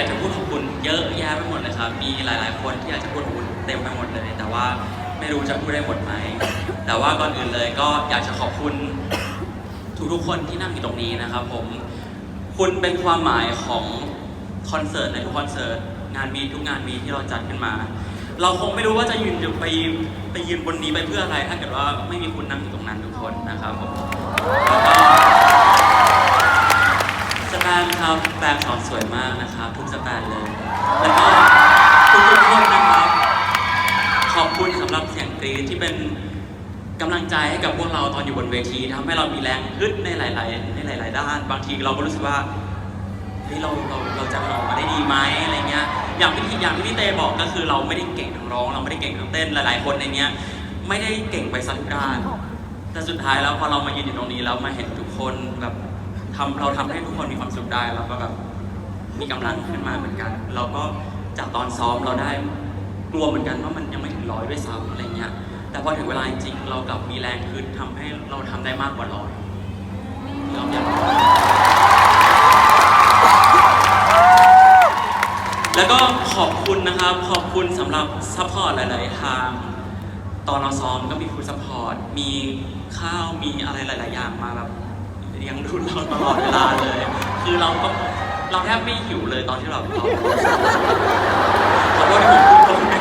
ากจะพูดของคุณเยอะแยะไปหมดเลยครับ มีหลายๆ คนที่อยากจะพูดพูดเต็มไปหมดเลย แต่ว่าไม่รู้จะพูดได้หมดไหม แต่ว่าก่อนอื่นเลยก็อยากจะขอบคุณทุกๆคนที่นั่งอยู่ตรงนี้นะครับผม คุณเป็นความหมายของคอนเสิร์ตในทุกคอนเสิร์ตงานมีทุกงานมีที่เราจัดขึ้นมา เราคงไม่รู้ว่าจะยืนไปไปยืนบนนี้ไปเพื่ออะไร ถ้าเกิดว่าไม่มีคุณนั่งอยู่ตรงนั้นทุกคนนะครับผม ก็สแตนครับแปลสอนสวยมากนะครับทุกสแตนเลยแล้วก็ทุกๆคนนะครับ ขอบคุณสำหรับเสียงกรีดที่เป็นกำลังใจให้กับพวกเราตอนอยู่บนเวทีทำให้เรามีแรงฮึดในหลาย ๆ ในหลาย ๆ ด้าน บางทีเราก็รู้สึกว่าเฮ้ยเราเราเราจะออกมาได้ดีไหมอะไรเงี้ยอย่างที่อย่างที่พี่เต้บอกก็คือเราไม่ได้เก่งทั้งร้อง เราไม่ได้เก่งทั้งเต้นหลาย ๆ คนในเนี้ย ไม่ได้เก่งไปสักด้าน แต่สุดท้ายแล้วพอเรามายืนอยู่ตรงนี้แล้วมาเห็นทุกคนแบบ ทำเราทำให้ทุกคนมีความสุขได้เราก็แบบมีกำลังขึ้นมาเหมือนกัน เราก็จากตอนซ้อมเราได้กลัวเหมือนกันว่ามันยังไม่ถึงร้อยด้วยซ้ำอะไรเงี้ย แต่พอถึงเวลาจริงเรากลับมีแรงขึ้นทำให้เราทำได้มากกว่าร้อยเราอยากแล้วก็ขอบคุณนะครับ ขอบคุณสำหรับซัพพอร์ตหลาย ๆ ทาง ตอนเราซ้อมก็มีฟูดซัพพอร์ต มีข้าว มีอะไรหลาย ๆ อย่างมาแบบ เลี้ยงดูเราตลอดเวลาเลย คือเราก็เราแทบไม่หิวเลยตอนที่เราเราขอโทษที่ผมพูดตรงนี้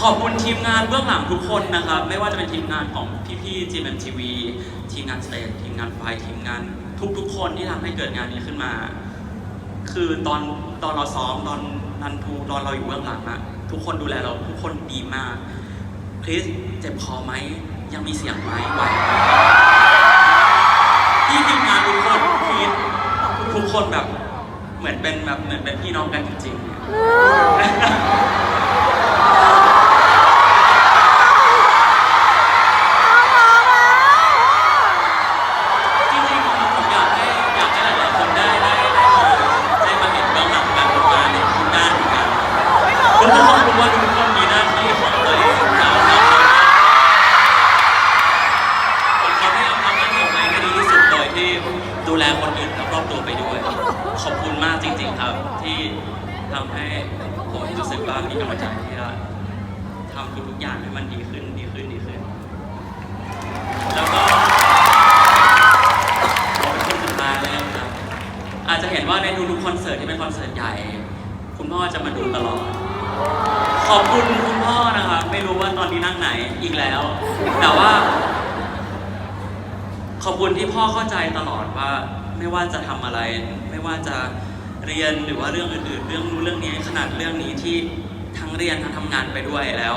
ขอบคุณทีมงานเบื้องหลังทุกคนนะครับ ไม่ว่าจะเป็นทีมงานของพี่ๆ GMMTV ทีมงานสเตจทีมงานไฟทีมงานทุกๆ คนที่ทำให้เกิดงานนี้ขึ้นมา คือตอนตอนเราซ้อมตอนนันทูตอนเราอยู่เบื้องหลังอะทุกคนดูแลเราทุกคนดีมากคริสเจ็บคอไหมยังมีเสียงไหมไหว ที่ทีมงานทุกคนคริสทุกคนแบบ เหมือนเป็นแบบเหมือนเป็นพี่น้องกันจริงๆ มากจริง ๆ ครับที่ทำให้ผมรู้สึกว่ามีกำลังใจที่จะทำทุกๆอย่างให้มันดีขึ้นดีขึ้นดีขึ้น แล้วก็ขอเป็นคนสุดท้ายเลยนะครับ อาจจะเห็นว่าในทุกๆคอนเสิร์ตที่เป็นคอนเสิร์ตใหญ่ คุณพ่อจะมาดูตลอด ขอบคุณคุณพ่อนะครับ ไม่รู้ว่าตอนนี้นั่งไหนอีกแล้ว แต่ว่า ขอบคุณที่พ่อเข้าใจตลอดว่าไม่ว่าจะทำอะไร ไม่ว่าจะ เรียนหรือว่าเรื่องอื่นๆ เรื่องนู้นเรื่องนี้ขนาดเรื่องนี้ที่ทั้งเรียนทั้งทำงานไปด้วยแล้ว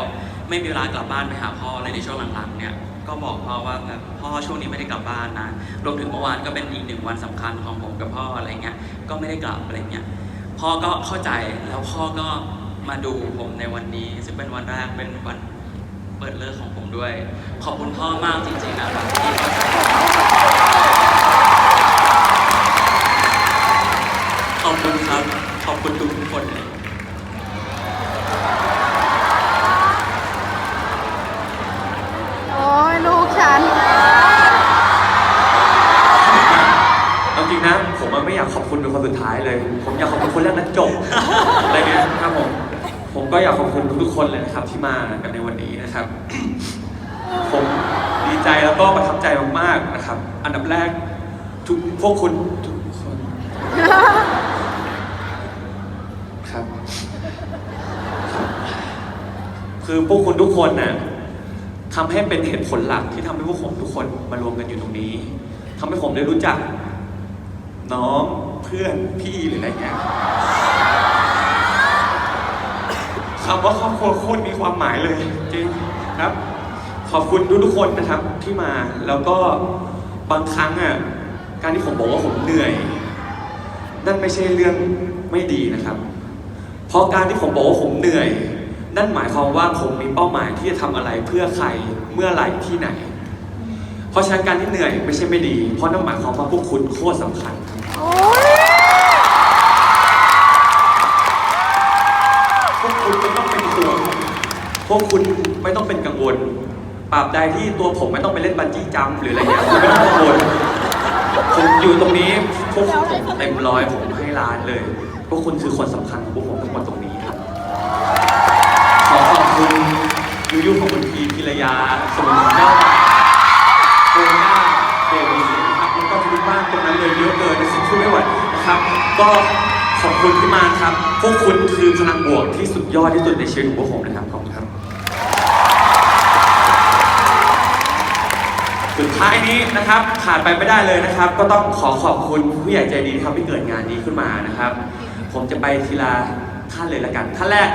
ไม่มีเวลากลับบ้านไปหาพ่อเลยในช่วงหลังๆเนี่ยก็บอกพ่อว่าแบบพ่อช่วงนี้ไม่ได้กลับบ้านนะรวมถึงเมื่อวานก็เป็นอีกหนึ่งวันสำคัญของผมกับพ่ออะไรเงี้ยก็ไม่ได้กลับอะไรเงี้ยพ่อก็เข้าใจแล้วพ่อก็มาดูผมในวันนี้ ซึ่งเป็นวันแรกเป็นวันเปิดเลิกของผมด้วย ขอบคุณพ่อมากจริงๆนะครับที่เข้าใจ ขอบคุณคนแรกนั้นจบอะไรเงี้ยครับผมผมก็อยากขอบคุณทุกๆคนเลยนะครับที่มากันในวันนี้นะครับ ผมดีใจแล้วก็ประทับใจมากๆนะครับ อันดับแรกทุกพวกคุณทุกคนครับ คือพวกคุณทุกคนน่ะทำให้เป็นเหตุผลหลักที่ทำให้พวกผมทุกคนมารวมกันอยู่ตรงนี้ทำให้ผมได้รู้จัก น้อง พื่อนพี่หรืออะไรเงี้ยคำว่าครอบครัวโคตรมีความหมายเลยจริงครับ ขอบคุณทุกๆคนนะครับที่มาแล้วก็บางครั้งอะการที่ผมบอกว่าผมเหนื่อย นั่นไม่ใช่เรื่องไม่ดีนะครับ เพราะการที่ผมบอกว่าผมเหนื่อย นั่นหมายความว่าผมมีเป้าหมายที่จะทำอะไรเพื่อใครเมื่อไหร่ที่ไหน เพราะฉะนั้นการที่เหนื่อยไม่ใช่ไม่ดี เพราะนั่นหมายความว่าพวกคุณโคตรสำคัญโพวกคุณไม่ต้องเป็นกังวลปราบใดที่ตัวผมไม่ต้องไปเล่นบันจี้จัมหรืออะไรเงี้ยคุณไม่ต้องกังวลผมอยู่ตรงนี้พวกผมเต็มร้อยผมให้ล้านเลย พวกคุณคือคนสำคัญของพวกผมทั้งหมดตรงนี้ครับ ขอขอบคุณยูยูของคุณพีพิรยาสมุนเจ้าโคน่าเดวิสนะครับแล้วก็ทุกบ้านตรงนั้นเลยเยอะเกินนะสิพูดไม่ไหวนะครับ ก็ขอบคุณที่มาครับ พวกคุณคือพลังบวกที่สุดยอดที่สุดในชีวิตของพวกผมนะครับขอบคุณ ท้ายนี้นะครับขาดไปไม่ได้เลยนะครับ ก็ต้องขอขอบคุณผู้ใหญ่ใจดีที่ทำให้เกิดงานนี้ขึ้นมานะครับ ผมจะไปทีละท่านเลยละกันท่านแรก